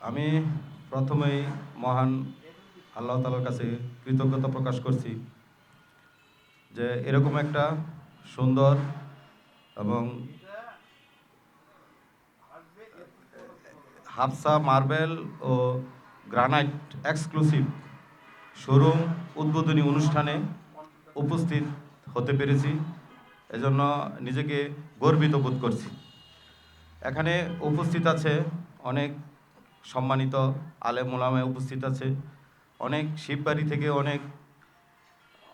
আমি প্রথমেই মহান আল্লাহ তালার কাছে কৃতজ্ঞতা প্রকাশ করছি যে এরকম একটা সুন্দর এবং হাফসা মার্বেল ও গ্রানাইট এক্সক্লুসিভ শোরুম উদ্বোধনী অনুষ্ঠানে উপস্থিত হতে পেরেছি। এজন্য নিজেকে গর্বিত বোধ করছি। এখানে উপস্থিত আছে অনেক সম্মানিত আলে মোলামে উপস্থিত আছে। অনেক শিববাড়ি থেকে অনেক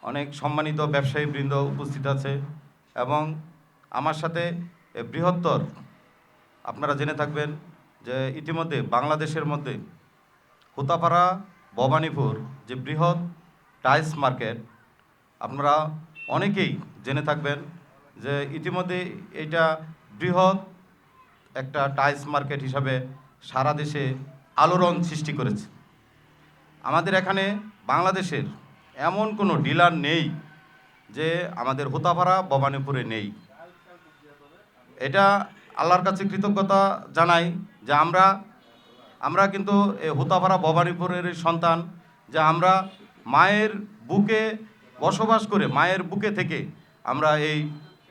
অনেক সম্মানিত ব্যবসায়ী বৃন্দ উপস্থিত আছে এবং আমার সাথে বৃহত্তর, আপনারা জেনে থাকবেন যে ইতিমধ্যে বাংলাদেশের মধ্যে হুতাপাড়া ভবানীপুর যে বৃহৎ টাইলস মার্কেট, আপনারা অনেকেই জেনে থাকবেন যে ইতিমধ্যে এটা বৃহৎ একটা টাইলস মার্কেট হিসাবে সারা দেশে আলোড়ন সৃষ্টি করেছে। আমাদের এখানে বাংলাদেশের এমন কোনো ডিলার নেই যে আমাদের হোতাপাড়া ভবানীপুরে নেই। এটা আল্লাহর কাছে কৃতজ্ঞতা জানাই যে আমরা আমরা কিন্তু এই হোতাপাড়া ভবানীপুরের সন্তান, যে আমরা মায়ের বুকে বসবাস করে, মায়ের বুকে থেকে আমরা এই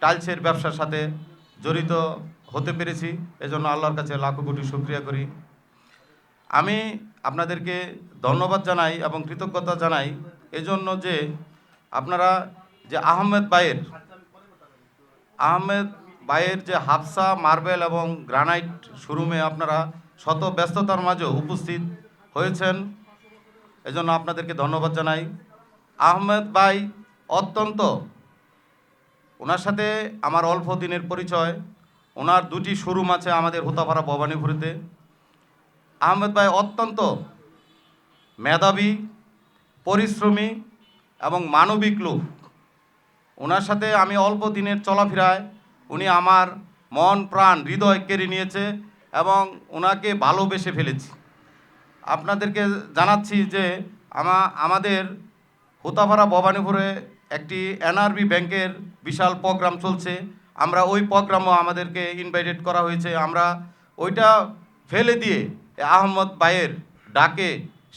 টাইলসের ব্যবসার সাথে জড়িত হতে পেরেছি। এজন্য আল্লাহর কাছে লাখো কোটি শুক্রিয়া করি। আমি আপনাদেরকে ধন্যবাদ জানাই এবং কৃতজ্ঞতা জানাই এজন্য যে আপনারা যে আহমেদ বাইয়ের আহমেদ বাইয়ের যে হাফসা, মার্বেল এবং গ্রানাইট শোরুমে আপনারা শত ব্যস্ততার মাঝেও উপস্থিত হয়েছেন, এজন্য আপনাদেরকে ধন্যবাদ জানাই। আহমেদ ভাই অত্যন্ত, ওনার সাথে আমার অল্প দিনের পরিচয়। ওনার দুটি শোরুম আছে আমাদের হোতাপাড়া ভবানীপুরিতে। আহমেদ ভাই অত্যন্ত মেধাবী, পরিশ্রমী এবং মানবিক লোক। ওনার সাথে আমি অল্প দিনের চলাফেরায় উনি আমার মন, প্রাণ, হৃদয় কেড়ে নিয়েছে এবং ওনাকে ভালোবেসে ফেলেছি। আপনাদেরকে জানাচ্ছি যে আমা, আমাদের হোতাপাড়া ভবানীপুরে একটি এনআরবি ব্যাংকের বিশাল প্রোগ্রাম চলছে। আমরা ওই প্রোগ্রামও আমাদেরকে ইনভাইটেড করা হয়েছে। আমরা ওইটা ফেলে দিয়ে আহমদ ভাইয়ের ডাকে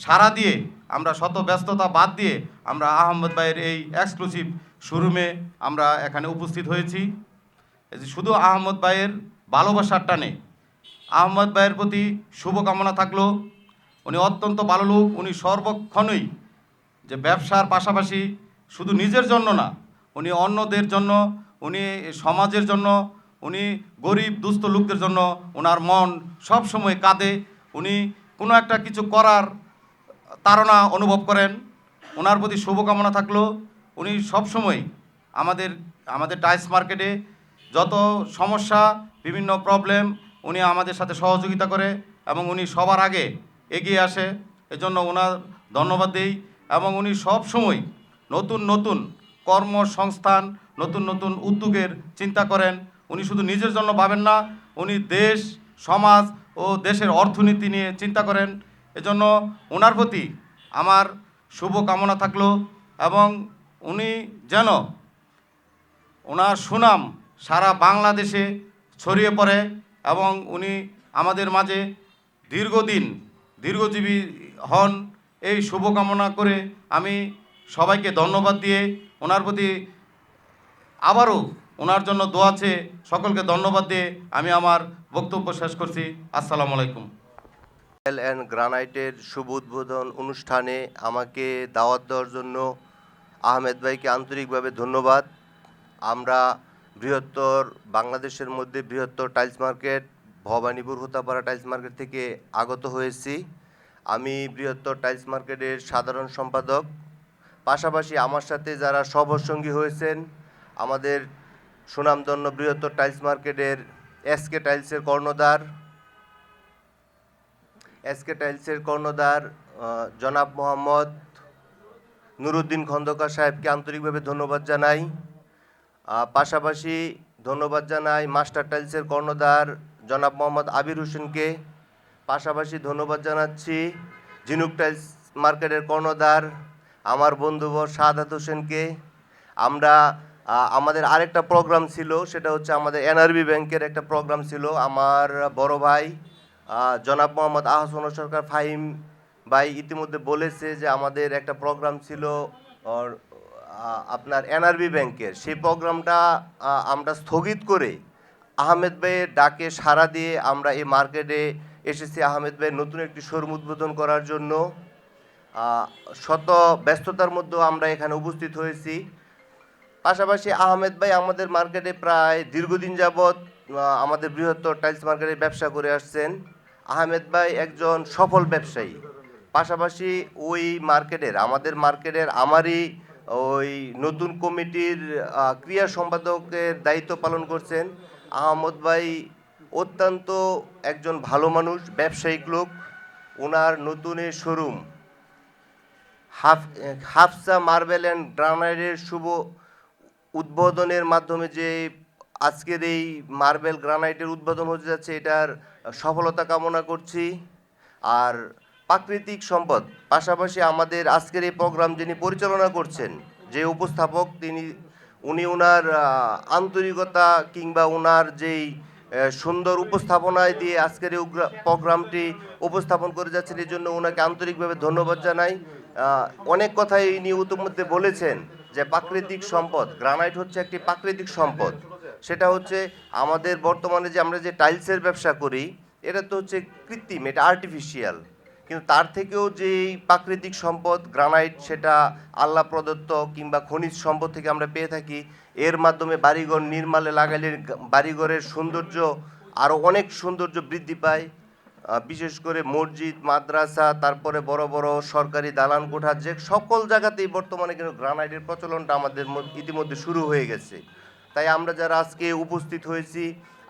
সাড়া দিয়ে আমরা শত ব্যস্ততা বাদ দিয়ে আমরা আহমদ ভাইয়ের এই এক্সক্লুসিভ শোরুমে আমরা এখানে উপস্থিত হয়েছি। শুধু আহমদ ভাইয়ের ভালোবাসার টানে আহমদ ভাইয়ের প্রতি শুভকামনা থাকল। উনি অত্যন্ত ভালো লোক, উনি সর্বক্ষণই যে ব্যবসার পাশাপাশি শুধু নিজের জন্য না, উনি অন্যদের জন্য উনি সমাজের জন্য, উনি গরিব, দুস্থ লোকদের জন্য ওনার মন সব সময় কাঁদে। উনি কোনো একটা কিছু করার তাড়না অনুভব করেন। ওনার প্রতি শুভকামনা থাকল। উনি সবসময় আমাদের আমাদের টাইস মার্কেটে যত সমস্যা, বিভিন্ন প্রবলেম উনি আমাদের সাথে সহযোগিতা করে এবং উনি সবার আগে এগিয়ে আসে। এজন্য ওনার ধন্যবাদ দিই এবং উনি সব সময় নতুন নতুন কর্মসংস্থান, নতুন নতুন উদ্যোগের চিন্তা করেন। উনি শুধু নিজের জন্য ভাবেন না, উনি দেশ, সমাজ ও দেশের অর্থনীতি নিয়ে চিন্তা করেন। এজন্য ওনার প্রতি আমার শুভ কামনা থাকল এবং উনি যেন ওনার সুনাম সারা বাংলাদেশে ছড়িয়ে পড়ে এবং উনি আমাদের মাঝে দীর্ঘদিন দীর্ঘজীবী হন, এই শুভকামনা করে আমি সবাইকে ধন্যবাদ দিয়ে ওনার প্রতি আবারও ওনার জন্য দোয়াছে সকলকে ধন্যবাদ দিয়ে আমি আমার বক্তব্য শেষ করছি। আসসালামু আলাইকুম। মার্বেল অ্যান্ড গ্রানাইটের শুভ উদ্বোধন অনুষ্ঠানে আমাকে দাওয়াত দেওয়ার জন্য আহমেদ ভাইকে আন্তরিকভাবে ধন্যবাদ। আমরা বৃহত্তর বাংলাদেশের মধ্যে বৃহত্তর tiles market, Bhabanipur, Hotapara tiles market থেকে আগত হয়েছি। আমি বৃহত্তর টাইলস মার্কেটের সাধারণ সম্পাদক। পাশাপাশি আমার সাথে যারা সহসঙ্গী হয়েছেন, আমাদের সুনামধন্য বৃহত্তর টাইলস মার্কেটের এসকে টাইলসের কর্ণধার এসকে টাইলসের কর্ণধার জনাব মোহাম্মদ নুরুদ্দিন খন্দকার সাহেবকে আন্তরিকভাবে ধন্যবাদ জানাই। পাশাপাশি ধন্যবাদ জানাই মাস্টার টাইলসের কর্ণধার জনাব মোহাম্মদ আবির হোসেনকে। পাশাপাশি ধন্যবাদ জানাচ্ছি ঝিনুক টাইলস মার্কেটের কর্ণধার আমার বন্ধুবর সাদাত হোসেনকে। আমরা আমাদের আরেকটা প্রোগ্রাম ছিল, সেটা হচ্ছে আমাদের এনআরবি ব্যাংকের একটা প্রোগ্রাম ছিল। আমার বড় ভাই জনাব মোহাম্মদ আহসান সরকার, ফাহিম ভাই ইতিমধ্যে বলেছে যে আমাদের একটা প্রোগ্রাম ছিল আপনার এনআরবি ব্যাংকের। সেই প্রোগ্রামটা আমরা স্থগিত করে আহমেদ ভাইয়ের ডাকে সাড়া দিয়ে আমরা এই মার্কেটে এসেছি। আহমেদ ভাইয়ের নতুন একটি শোরুম উদ্বোধন করার জন্য। শত ব্যস্ততার মধ্যেও আমরা এখানে উপস্থিত হয়েছি। পাশাপাশি আহমেদ ভাই আমাদের মার্কেটে প্রায় দীর্ঘদিন যাবৎ আমাদের বৃহত্তর টাইলস মার্কেটে ব্যবসা করে আসছেন। আহমেদ ভাই একজন সফল ব্যবসায়ী। পাশাপাশি ওই মার্কেটের, আমাদের মার্কেটের আমারই ওই নতুন কমিটির ক্রিয়া সম্পাদকের দায়িত্ব পালন করছেন। আহমদ ভাই অত্যন্ত একজন ভালো মানুষ, ব্যবসায়িক লোক। ওনার নতুন শোরুম হাফ, হাফসা মার্বেল অ্যান্ড গ্রানাইটের শুভ উদ্বোধনের মাধ্যমে যে আজকের এই মার্বেল গ্রানাইটের উদ্বোধন হতে যাচ্ছে, এটার সফলতা কামনা করছি। আর প্রাকৃতিক সম্পদ, পাশাপাশি আমাদের আজকের এই প্রোগ্রাম যিনি পরিচালনা করছেন, যে উপস্থাপক, তিনি, উনি ওনার আন্তরিকতা কিংবা ওনার যেই সুন্দর উপস্থাপনায় দিয়ে আজকের এই প্রোগ্রামটি উপস্থাপন করে যাচ্ছেন এই জন্য ওনাকে আন্তরিকভাবে ধন্যবাদ জানাই। অনেক কথাই ইনি ইতিমধ্যে বলেছেন যে প্রাকৃতিক সম্পদ, গ্রানাইট হচ্ছে একটি প্রাকৃতিক সম্পদ। সেটা হচ্ছে আমাদের বর্তমানে যে আমরা যে টাইলসের ব্যবসা করি, এটা তো হচ্ছে কৃত্রিম, এটা আর্টিফিশিয়াল কিন্তু তার থেকেও যে প্রাকৃতিক সম্পদ, গ্রানাইট, সেটা আল্লাহ প্রদত্ত কিংবা খনিজ সম্পদ থেকে আমরা পেয়ে থাকি, এর মাধ্যমে বাড়িঘর নির্মালে লাগালে বাড়িঘরের সৌন্দর্য আরও অনেক সৌন্দর্য বৃদ্ধি পায়। বিশেষ করে মসজিদ, মাদ্রাসা, তারপরে বড় বড় সরকারি দালান কোঠা, যে সকল জায়গাতেই বর্তমানে কিন্তু গ্রানাইটের প্রচলনটা আমাদের মধ্যে ইতিমধ্যে শুরু হয়ে গেছে। তাই আমরা যারা আজকে উপস্থিত হয়েছি,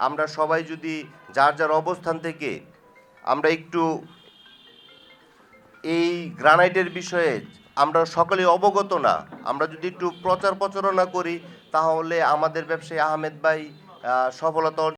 আমরা সবাই যদি যার যার অবস্থান থেকে আমরা একটু এই গ্রানাইটের বিষয়ে আমরা সকলে অবগত না, আমরা যদি একটু প্রচার প্রচারণা করি, তাহলে আমাদের ব্যবসায়ী আহমেদ ভাই সফলতা